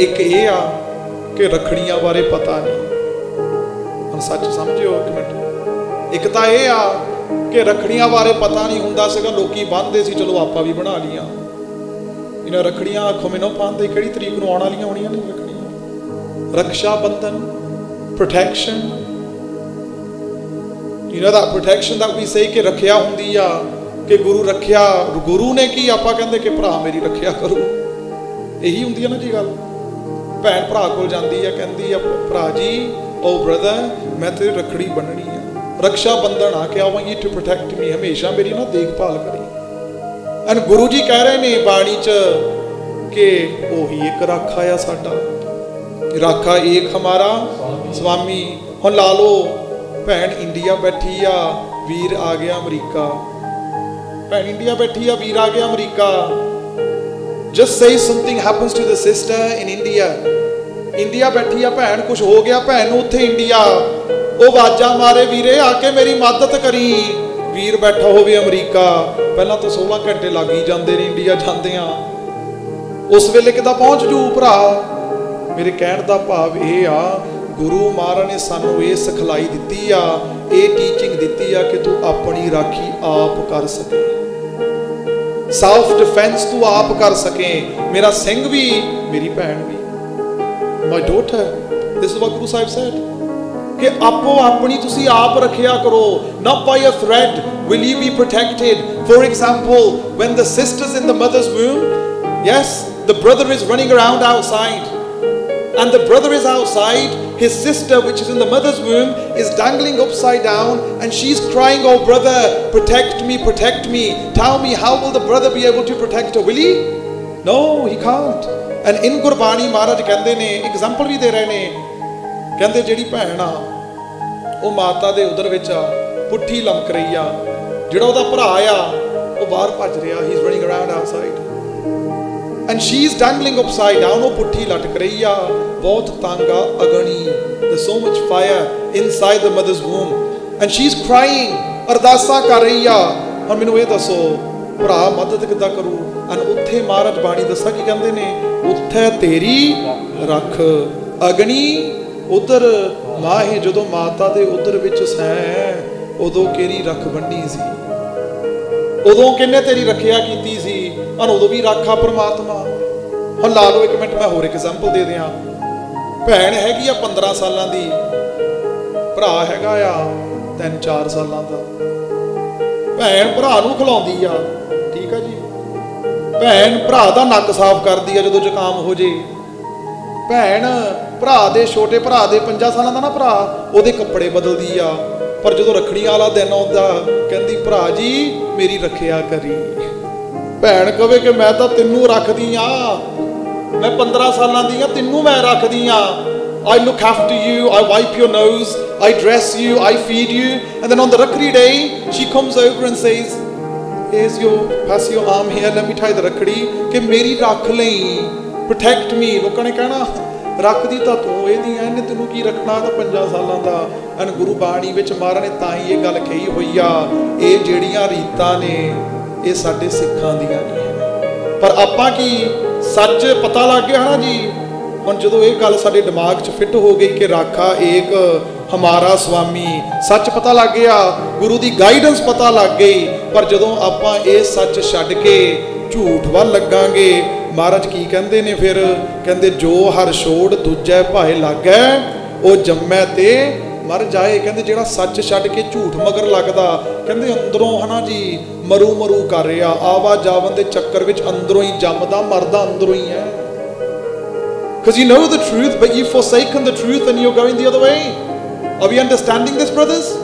ਇੱਕ ਇਹ ਆ ਕਿ ਰਖੜੀਆਂ ਬਾਰੇ ਪਤਾ ਨਹੀਂ। ਹੁਣ ਸੱਚ ਸਮਝਿਓ ਇੱਕ ਮਿੰਟ। ਇੱਕ ਤਾਂ ਇਹ ਆ ਕਿ ਰਖੜੀਆਂ ਬਾਰੇ ਪਤਾ ਨਹੀਂ ਹੁੰਦਾ ਸੀਗਾ, ਲੋਕੀ ਬੰਨਦੇ ਸੀ, ਚਲੋ ਆਪਾਂ ਵੀ ਬਣਾ ਲੀਆਂ ਇਹਨਾਂ ਰਖੜੀਆਂ ਆਖੋ, ਮੈਨੂੰ ਪਾਉਂਦੇ ਕਿਹੜੀ ਤਰੀਕ ਨੂੰ ਆਉਣ ਵਾਲੀਆਂ ਹੋਣੀਆਂ ਨੇ ਰਖੜੀਆਂ? ਰਕਸ਼ਾ ਬੰਧਨ ਪ੍ਰੋਟੈਕਸ਼ਨ ਇਹਨਾਂ ਦਾ ਪ੍ਰੋਟੈਕਸ਼ਨ ਦਾ ਵੀ ਸਹੀ ਕਿ ਰੱਖਿਆ ਹੁੰਦੀ ਆ ਕਿ ਗੁਰੂ ਰੱਖਿਆ, ਗੁਰੂ ਨੇ ਕੀ ਆਪਾਂ ਕਹਿੰਦੇ ਕਿ ਭਰਾ ਮੇਰੀ ਰੱਖਿਆ ਕਰੋ? ਇਹੀ ਹੁੰਦੀ ਆ ਨਾ ਜੀ ਗੱਲ। ਭੈਣ ਭਰਾ ਕੋਲ ਜਾਂਦੀ ਆ, ਕਹਿੰਦੀ ਆ, ਭਰਾ ਜੀ ਓ ਬ੍ਰਦਰ ਮੈਂ ਤੇਰੀ ਰੱਖੜੀ ਬੰਨਣੀ ਆ। ਰਕਸ਼ਾ ਬੰਧਨ ਆ ਕਿ ਆਵਾਂ ਯੂ ਟੂ ਪ੍ਰੋਟੈਕਟ ਮੀ ਹਮੇਸ਼ਾ ਮੇਰੀ ਨਾ ਦੇਖਭਾਲ ਕਰੀ। ਐਨ ਗੁਰੂ ਜੀ ਕਹਿ ਰਹੇ ਨੇ ਬਾਣੀ ਚ ਕਿ ਉਹੀ ਇੱਕ ਰਾਖਾ ਆ ਸਾਡਾ। ਰਾਖਾ ਏਕ ਹਮਾਰਾ ਸਵਾਮੀ। ਹੁਣ ਲਾ ਲਓ, ਭੈਣ ਇੰਡੀਆ ਬੈਠੀ ਆ, ਵੀਰ ਆ ਗਿਆ ਅਮਰੀਕਾ। ਭੈਣ ਇੰਡੀਆ ਬੈਠੀ ਆ, ਵੀਰ ਆ ਗਿਆ ਅਮਰੀਕਾ। Just say something happens to the sister in India. India ਬੈਠੀ ਆ ਭੈਣ ਕੁਝ ਹੋ ਗਿਆ, ਭੈਣ ਨੂੰ ਉੱਥੇ ਇੰਡੀਆ ਉਹ ਆਵਾਜ਼ਾਂ ਮਾਰੇ, ਵੀਰੇ, ਆ ਕੇ ਮੇਰੀ ਮਦਦ ਕਰੀ। ਵੀਰ ਬੈਠਾ ਹੋਵੇ ਅਮਰੀਕਾ। ਪਹਿਲਾਂ ਤਾਂ 16 ਘੰਟੇ ਲੱਗ ਹੀ ਜਾਂਦੇ ਨੇ ਇੰਡੀਆ ਜਾਂਦੇ ਆ ਉਸ ਵੇਲੇ ਕਿਦਾਂ ਪਹੁੰਚ ਜੂ ਭਰਾ? ਮੇਰੇ ਕਹਿਣ ਦਾ ਭਾਵ ਇਹ ਆ, ਗੁਰੂ ਮਹਾਰਾਜ ਨੇ ਸਾਨੂੰ ਇਹ ਸਿਖਲਾਈ ਦਿੱਤੀ ਆ, ਇਹ ਟੀਚਿੰਗ ਦਿੱਤੀ ਆ ਕਿ ਤੂੰ ਆਪਣੀ ਰਾਖੀ ਆਪ ਕਰ ਸਕੇ। ਸੈਲਫ ਡਿਫੈਂਸ ਤੂੰ ਆਪ ਕਰ ਸਕੇ ਮੇਰਾ ਸਿੰਘ ਵੀ ਮੇਰੀ ਭੈਣ ਵੀ my daughter this is what Guru Sahib said ਕਿ ਆਪੋ ਆਪਣੀ ਤੁਸੀਂ ਆਪ ਰੱਖਿਆ ਕਰੋ not by a thread will you be protected for example when the sisters in the mother's womb yes the brother is running around outside and the brother is outside his sister which is in the mother's womb is dangling upside down and she's crying oh brother protect me protect me tell me how will the brother be able to protect her will he no he can't and in Gurbani ਮਹਾਰਾਜ ਕਹਿੰਦੇ ਨੇ example ਵੀ ਦੇ ਰਹੇ ਨੇ ਕਹਿੰਦੇ ਜਿਹੜੀ ਭੈਣ ਆ ਉਹ ਮਾਤਾ ਦੇ ਉਦਰ ਵਿੱਚ ਆ ਪੁੱਠੀ ਲਮਕ ਰਹੀ ਆ ਜਿਹੜਾ ਉਹਦਾ ਭਰਾ ਆ ਉਹ ਬਾਹਰ ਭੱਜ ਰਿਹਾ he is running around outside and she is dangling upside down ਉਹ ਪੁੱਠੀ ਲਟਕ ਰਹੀ ਆ ਬਹੁਤ ਤੰਗ ਆ ਅਗਣੀ there's so much fire inside the mother's womb. And she's crying. ਅਰਦਾਸਾਂ ਕਰ ਰਹੀ ਆ ਹੁਣ ਮੈਨੂੰ ਇਹ ਦੱਸੋ ਭਰਾ ਮਦਦ ਕਿੱਦਾਂ ਕਰੂ ਅਨ ਉੱਥੇ ਮਹਾਰਾਜ ਬਾਣੀ ਦੱਸਾ ਕੀ ਕਹਿੰਦੇ ਨੇ ਉੱਥੇ ਤੇਰੀ ਰੱਖ ਅਗਣੀ ਉਧਰ ਮਾਹੇ ਜਦੋਂ ਮਾਤਾ ਦੇ ਉਧਰ ਵਿੱਚ ਸੈ ਉਦੋਂ ਕਿਹੜੀ ਰੱਖ ਬੰਨੀ ਸੀ ਉਦੋਂ ਕਿੰਨੇ ਤੇਰੀ ਰੱਖਿਆ ਕੀਤੀ ਸੀ? ਅਨ ਉਦੋਂ ਵੀ ਰਾਖਾ ਪ੍ਰਮਾਤਮਾ। ਹੁਣ ਲਾ ਲਓ ਇੱਕ ਮਿੰਟ, ਮੈਂ ਹੋਰ ਐਗਜ਼ਾਮਪਲ ਦੇ ਦਿਆਂ। ਭੈਣ ਹੈਗੀ ਆ 15 ਸਾਲਾਂ ਦੀ। ਭਰਾ ਹੈਗਾ ਆ 3-4 ਸਾਲਾਂ ਦਾ। ਭੈਣ ਭਰਾ ਨੂੰ ਖਿਲਾਉਂਦੀ ਆ। ਠੀਕ ਆ ਜੀ? ਭੈਣ ਭਰਾ ਦਾ ਨੱਕ ਸਾਫ਼ ਕਰਦੀ ਆ ਜਦੋਂ ਜ਼ੁਕਾਮ ਹੋ ਜੇ। ਭੈਣ ਭਰਾ ਦੇ ਛੋਟੇ ਭਰਾ ਦੇ 5 ਸਾਲਾਂ ਦਾ ਨਾ ਭਰਾ, ਉਹਦੇ ਕੱਪੜੇ ਬਦਲਦੀ ਆ। ਪਰ ਜਦੋਂ ਰੱਖੜੀ ਵਾਲਾ ਦਿਨ ਆਉਂਦਾ ਕਹਿੰਦੀ ਭਰਾ ਜੀ ਮੇਰੀ ਰੱਖਿਆ ਕਰੀ ਭੈਣ ਕਵੇ ਕਿ ਮੈਂ ਤਾਂ ਤੈਨੂੰ ਰੱਖਦੀ ਆ ਮੈਂ 15 ਸਾਲਾਂ ਦੀ ਆ ਤੈਨੂੰ ਮੈਂ ਰੱਖਦੀ ਆ I look after you, I wipe your nose, I dress you, I feed you. And then on the Rakhri day, she comes over and says, Here's your, pass your arm here, let me tie the Rakhri. ਕਿ ਮੇਰੀ ਰੱਖ ਲਈ protect ਮੀ ਲੋਕਾਂ ਨੇ ਕਹਿਣਾ ਰੱਖਦੀ ਤਾਂ ਤੂੰ ਇਹਦੀ ਐ ਇਹਨੇ ਤੈਨੂੰ ਕੀ ਰੱਖਣਾ ਤਾਂ ਪੰਜਾਂ ਸਾਲਾਂ ਦਾ? ਅਨ ਗੁਰੂ ਬਾਣੀ ਵਿੱਚ ਮਹਾਰਾਜ ਨੇ ਤਾਂ ਹੀ ਇਹ ਗੱਲ ਕਹੀ ਹੋਈ ਆ, ਇਹ ਜਿਹੜੀਆਂ ਰੀਤਾਂ ਨੇ, ਇਹ ਸਾਡੇ ਸਿੱਖਾਂ ਦੀਆਂ ਨਹੀਂ ਪਰ ਆਪਾਂ ਕੀ ਸੱਚ ਪਤਾ ਲੱਗ ਗਿਆ ਹਨਾ ਜੀ? ਹੁਣ ਜਦੋਂ ਇਹ ਗੱਲ ਸਾਡੇ ਦਿਮਾਗ 'ਚ ਫਿੱਟ ਹੋ ਗਈ ਕਿ ਰਾਖਾ ਏਕ ਹਮਾਰਾ ਸੁਆਮੀ ਸੱਚ ਪਤਾ ਲੱਗ ਗਿਆ, ਗੁਰੂ ਦੀ ਗਾਈਡੈਂਸ ਪਤਾ ਲੱਗ ਗਈ, ਪਰ ਜਦੋਂ ਆਪਾਂ ਇਹ ਸੱਚ ਛੱਡ ਕੇ ਝੂਠ ਵੱਲ ਲੱਗਾਂਗੇ ਮਹਾਰਾਜ ਕੀ ਕਹਿੰਦੇ ਨੇ ਫਿਰ? ਕਹਿੰਦੇ ਜੋ ਹਰ ਛੋੜ ਦੂਜੇ ਭਾਏ ਲੱਗੈ ਉਹ ਜੰਮੈ ਤੇ ਮਰ ਜਾਏ। ਕਹਿੰਦੇ ਜਿਹੜਾ ਸੱਚ ਛੱਡ ਕੇ ਝੂਠ ਮਗਰ ਲੱਗਦਾ। ਕਹਿੰਦੇ ਅੰਦਰੋਂ ਹਨਾ ਜੀ ਮਰੂ ਮਰੂ ਕਰ ਰਿਹਾ। ਆਵਾ ਜਾਵਨ ਦੇ ਚੱਕਰ ਵਿੱਚ ਅੰਦਰੋਂ ਹੀ ਜੰਮਦਾ ਮਰਦਾ ਅੰਦਰੋਂ ਹੀ ਹੈ। Because you know the truth, but you've forsaken the truth and you're going the other way. Are we understanding this, brothers?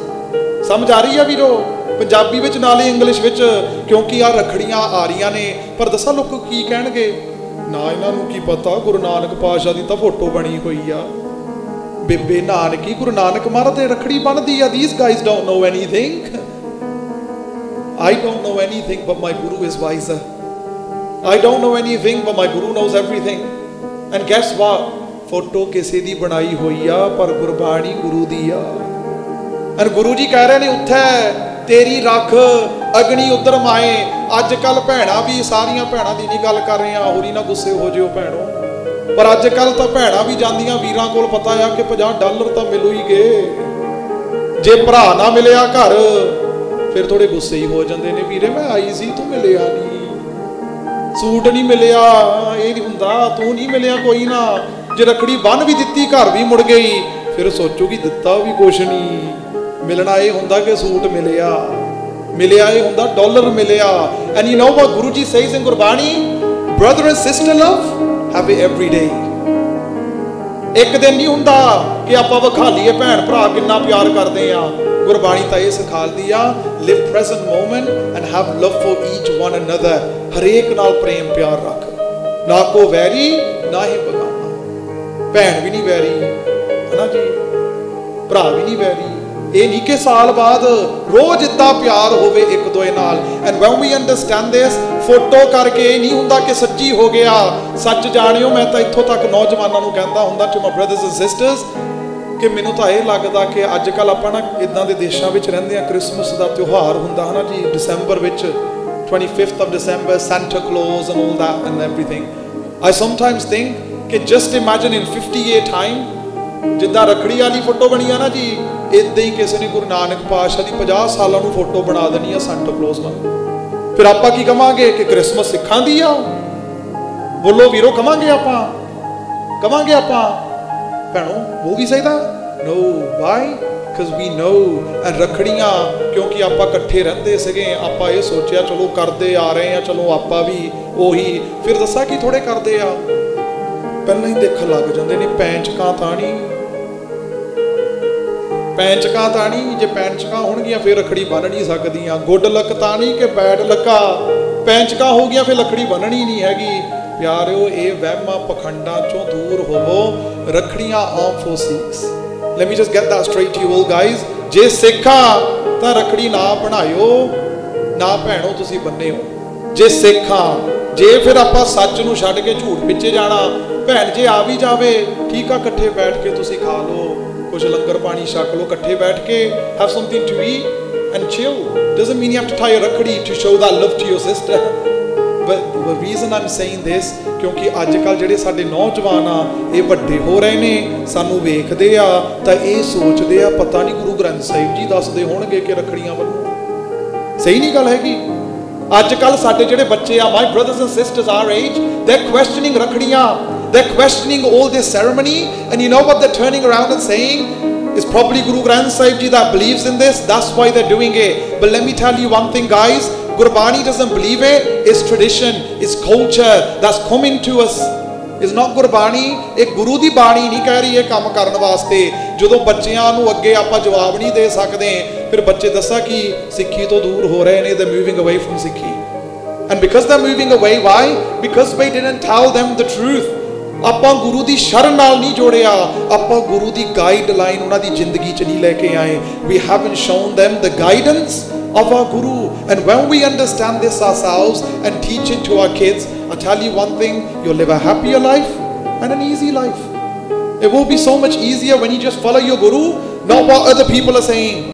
ਸਮਝ ਆ ਰਹੀ ਆ ਵੀਰੋ? ਪੰਜਾਬੀ ਵਿੱਚ, ਨਾਲੇ ਇੰਗਲਿਸ਼ ਵਿੱਚ, ਕਿਉਂਕਿ ਆ ਰਖੜੀਆਂ ਆ ਰਹੀਆਂ ਨੇ। ਪਰ ਦੱਸਾਂ ਲੋਕ ਕੀ ਕਹਿਣਗੇ? ਨਾ ਇਹਨਾਂ ਨੂੰ ਕੀ ਪਤਾ, ਗੁਰੂ ਨਾਨਕ ਪਾਤਸ਼ਾਹ ਦੀ ਤਾਂ ਫੋਟੋ ਬਣੀ ਹੋਈ ਆ। ਬੇਬੇ ਨਾਨਕੀ, ਗੁਰੂ ਨਾਨਕ ਮਹਾਰਾਜ ਦੇ ਰਖੜੀ ਬੰਨਦੀ ਆ। These guys don't know anything. I don't know anything, but my guru is wiser. I don't know anything, but my guru knows everything. And guess what photo ਕਿਸੇ ਦੀ ਬਣਾਈ ਹੋਈ ਆ, ਪਰ ਗੁਰਬਾਣੀ ਗੁਰੂ ਦੀ ਆ। ਐਂਡ ਗੁਰੂ ਜੀ ਕਹਿ ਰਹੇ ਨੇ, ਉੱਥੇ ਤੇਰੀ ਰੱਖ, ਅਗਨੀ ਉਧਰ ਮਾਏ। ਅੱਜ ਕੱਲ ਭੈਣਾ ਵੀ ਸਾਰੀਆਂ ਭੈਣਾਂ ਦੀ ਨਹੀਂ ਗੱਲ ਕਰ ਰਹੇ ਰਹੀਆਂ, ਹੋਰੀ ਨਾ ਗੁੱਸੇ ਹੋ ਜਿਓ ਭੈਣੋ। ਪਰ ਅੱਜ ਕੱਲ ਤਾਂ ਭੈਣਾਂ ਵੀ ਜਾਂਦੀਆਂ ਵੀਰਾਂ ਕੋਲ ਪਤਾ ਆ ਕਿ 50 ਡਾਲਰ ਤਾਂ ਮਿਲੂ ਹੀ ਗਏ। ਜੇ ਭਰਾ ਨਾ ਮਿਲਿਆ ਘਰ, ਫਿਰ ਥੋੜੇ ਗੁੱਸੇ ਹੀ ਹੋ ਜਾਂਦੇ ਨੇ। ਵੀਰੇ, ਮੈਂ ਆਈ ਸੀ, ਤੂੰ ਮਿਲਿਆ ਨਹੀਂ। ਸੂਟ ਨਹੀਂ ਮਿਲਿਆ, ਇਹ ਨਹੀਂ ਹੁੰਦਾ, ਤੂੰ ਨਹੀਂ ਮਿਲਿਆ ਕੋਈ ਨਾ। ਜੇ ਰਖੜੀ ਬੰਨ ਵੀ ਦਿੱਤੀ, ਘਰ ਵੀ ਮੁੜ ਗਈ, ਫਿਰ ਸੋਚੂਗੀ ਦਿੱਤਾ ਵੀ ਕੁਛ ਨਹੀਂ। ਮਿਲਣਾ ਇਹ ਹੁੰਦਾ ਕਿ ਸੂਟ ਮਿਲਿਆ। ਮਿਲਿਆ ਇਹ ਹੁੰਦਾ, ਡਾਲਰ ਮਿਲਿਆ। And you know what Guru ji says in Gurbani brother and sister love have every day ਇੱਕ ਦਿਨ ਨਹੀਂ ਹੁੰਦਾ ਕਿ ਆਪਾਂ ਵਿਖਾ ਲਈਏ, ਭੈਣ ਭਰਾ ਕਿੰਨਾ ਪਿਆਰ ਕਰਦੇ ਆ ਗੁਰਬਾਣੀ ਤਾਂ ਇਹ ਸਿਖਾਲਦੀ ਆ live present moment and have love for each one another ਹਰੇਕ ਨਾਲ ਪ੍ਰੇਮ ਪਿਆਰ ਰੱਖ। ਨਾ ਕੋ ਵੈਰੀ, ਨਾ ਹੀ ਬਗਾਨਾ। ਭੈਣ ਵੀ ਨਹੀਂ ਵੈਰੀ, ਹਨਾ ਜੀ? ਭਰਾ ਵੀ ਨਹੀਂ ਵੈਰੀ। ਇਹ ਨਹੀਂ ਕਿ ਸਾਲ ਬਾਅਦ ਰੋਜ਼ ਇਦਾਂ ਪਿਆਰ ਹੋਵੇ ਇੱਕ ਦੋਏ ਨਾਲ। And when we understand this photo ਕਰਕੇ ਇਹ ਨਹੀਂ ਹੁੰਦਾ ਕਿ ਸੱਚੀ ਹੋ ਗਿਆ। ਸੱਚ ਜਾਣਿਓ, ਮੈਂ ਤਾਂ ਇੱਥੋਂ ਤੱਕ ਨੌਜਵਾਨਾਂ ਨੂੰ ਕਹਿੰਦਾ ਹੁੰਦਾ to my brothers and sisters ਕਿ ਮੈਨੂੰ ਤਾਂ ਇਹ ਲੱਗਦਾ ਕਿ ਅੱਜ ਕੱਲ ਆਪਾਂ ਨਾ ਇਦਾਂ ਦੇ ਦੇਸ਼ਾਂ ਵਿੱਚ ਰਹਿੰਦੇ ਆ ਕ੍ਰਿਸਮਸ ਦਾ ਤਿਉਹਾਰ ਹੁੰਦਾ ਹਨਾ ਜੀ ਦਸੰਬਰ ਵਿੱਚ 25th of December, Santa Claus and all that and everything I sometimes think ਕਿ just imagine in 50 time ਜਿੱਦਾਂ ਰਖੜੀ ਵਾਲੀ ਫੋਟੋ ਬਣੀ ਆ ਨਾ ਜੀ ਇਦਾਂ ਹੀ ਕਿਸੇ ਨੇ ਗੁਰੂ ਨਾਨਕ ਪਾਤਸ਼ਾਹ ਦੀ 50 ਸਾਲਾਂ ਨੂੰ ਫੋਟੋ ਬਣਾ ਦੇਣੀ ਆ ਸੈਂਟਾ ਕਲੌਸ ਨਾਲ। ਫਿਰ ਆਪਾਂ ਕੀ ਕਵਾਂਗੇ ਕਿ ਕ੍ਰਿਸਮਸ ਸਿੱਖਾਂ ਦੀ ਆ ਬੋਲੋ ਵੀਰੋ, ਕਵਾਂਗੇ ਆਪਾਂ? ਕਵਾਂਗੇ ਆਪਾਂ? ਭੈਣੋ ਉਹ ਵੀ ਸਹੀਦਾ ਨੋ ਵਾਈ ਕਿਉਂਕਿ ਵੀ ਨੋ ਰਖੜੀਆਂ, ਕਿਉਂਕਿ ਆਪਾਂ ਇਕੱਠੇ ਰਹਿੰਦੇ ਸੀਗੇ, ਆਪਾਂ ਇਹ ਸੋਚਿਆ, ਚਲੋ ਕਰਦੇ ਆ ਰਹੇ ਆ, ਚਲੋ ਆਪਾਂ ਵੀ ਉਹੀ, ਫਿਰ ਦੱਸਾਂ ਕੀ ਥੋੜੇ ਕਰਦੇ ਆ? ਪਹਿਲਾਂ ਹੀ ਦੇਖਣ ਲੱਗ ਜਾਂਦੇ ਨੇ, ਪੈਂਚਕਾਂ ਤਾਂ ਨਹੀਂ ਪੈਂਚਕਾਂ ਤਾਂ ਨਹੀਂ, ਜੇ ਪੈਂਚਕਾਂ ਹੋਣਗੀਆਂ ਫਿਰ ਰਖੜੀ ਬੰਨ ਨਹੀਂ ਸਕਦੀਆਂ। ਗੁੱਡ ਲੱਕ ਤਾਂ ਨਹੀਂ ਕਿ ਬੈਡ ਲੱਕਾ। ਪੈਂਚਕਾਂ ਹੋ ਗਈਆਂ ਫਿਰ ਲੱਕੜੀ ਬੰਨਣੀ ਨਹੀਂ ਹੈਗੀ। ਪਿਆਰਿਓ, ਇਹ ਵਹਿਮਾਂ ਪਖੰਡਾਂ ਚੋਂ ਦੂਰ ਹੋਵੋ। ਰਖੜੀਆਂ ਆਮ for Sikhs let me just get that straight you all guys ਜੇ ਸਿੱਖਾਂ, ਤਾਂ ਰਖੜੀ ਨਾ ਬਣਾਇਓ। ਨਾ ਭੈਣੋ, ਤੁਸੀਂ ਬੰਨੇ ਹੋ। ਜੇ ਸਿੱਖਾਂ ਜੇ ਫਿਰ ਆਪਾਂ ਸੱਚ ਨੂੰ ਛੱਡ ਕੇ ਝੂਠ ਪਿੱਛੇ ਜਾਣਾ, ਭੈਣ ਜੇ ਆ ਵੀ ਜਾਵੇ, ਠੀਕ ਆ, ਇਕੱਠੇ ਬੈਠ ਕੇ ਤੁਸੀਂ ਖਾ ਲਓ ਕੁਝ ਲੰਗਰ ਪਾਣੀ ਛਕ ਲਓ, ਇਕੱਠੇ ਬੈਠ ਕੇ have something to eat and chill doesn't mean you have to tie a rakhri to show that love to your sister but the reason i'm saying this, ਕਿਉਂਕਿ ਅੱਜ ਕੱਲ ਜਿਹੜੇ ਸਾਡੇ ਨੌਜਵਾਨ ਆ, ਇਹ ਵੱਡੇ ਹੋ ਰਹੇ ਨੇ, ਸਾਨੂੰ ਵੇਖਦੇ ਆ, ਤਾਂ ਇਹ ਸੋਚਦੇ ਆ, ਪਤਾ ਨਹੀਂ ਗੁਰੂ ਗ੍ਰੰਥ ਸਾਹਿਬ ਜੀ ਦੱਸਦੇ ਹੋਣਗੇ ਕਿ ਰਖੜੀਆਂ ਵੱਲੋਂ। ਸਹੀ ਨਹੀਂ ਗੱਲ ਹੈਗੀ? ਅੱਜ ਕੱਲ ਸਾਡੇ ਜਿਹੜੇ ਬੱਚੇ ਆ my brothers and sisters are age they questioning ਰਖੜੀਆਂ they questioning 올 this ceremony and you know what they turning around and saying It's probably Guru Granth Sahib Ji that believes in this. That's why they're doing it. But let me tell you one thing, guys. Gurbani doesn't believe it. It's tradition. It's culture that's coming to us. It's not Gurbani. ਇਹ ਗੁਰੂ ਦੀ ਬਾਣੀ ਨਹੀਂ ਕਹਿ ਰਹੀ ਇਹ ਕੰਮ ਕਰਨ ਵਾਸਤੇ ਜਦੋਂ ਬੱਚਿਆਂ ਨੂੰ ਅੱਗੇ ਆਪਾਂ ਜਵਾਬ ਨਹੀਂ ਦੇ ਸਕਦੇ ਫਿਰ ਬੱਚੇ ਦੱਸਾ ਕਿ ਸਿੱਖੀ ਤੋਂ ਦੂਰ ਹੋ ਰਹੇ ਨੇ they moving away from ਸਿੱਖੀ and because they're moving away why because we didn't tell them the truth ਆਪਾਂ ਗੁਰੂ ਦੀ ਸ਼ਰਨ ਨਾਲ ਨਹੀਂ ਜੋੜਿਆ ਆਪਾਂ ਗੁਰੂ ਦੀ ਗਾਈਡਲਾਈਨ ਉਹਨਾਂ ਦੀ ਜ਼ਿੰਦਗੀ 'ਚ ਨਹੀਂ ਲੈ ਕੇ ਆਏ we haven't shown them the guidance of our guru and when we understand this ourselves and teach it to our kids i tell you one thing you'll live a happier life and an easy life it will be so much easier when you just follow your guru not what other people are saying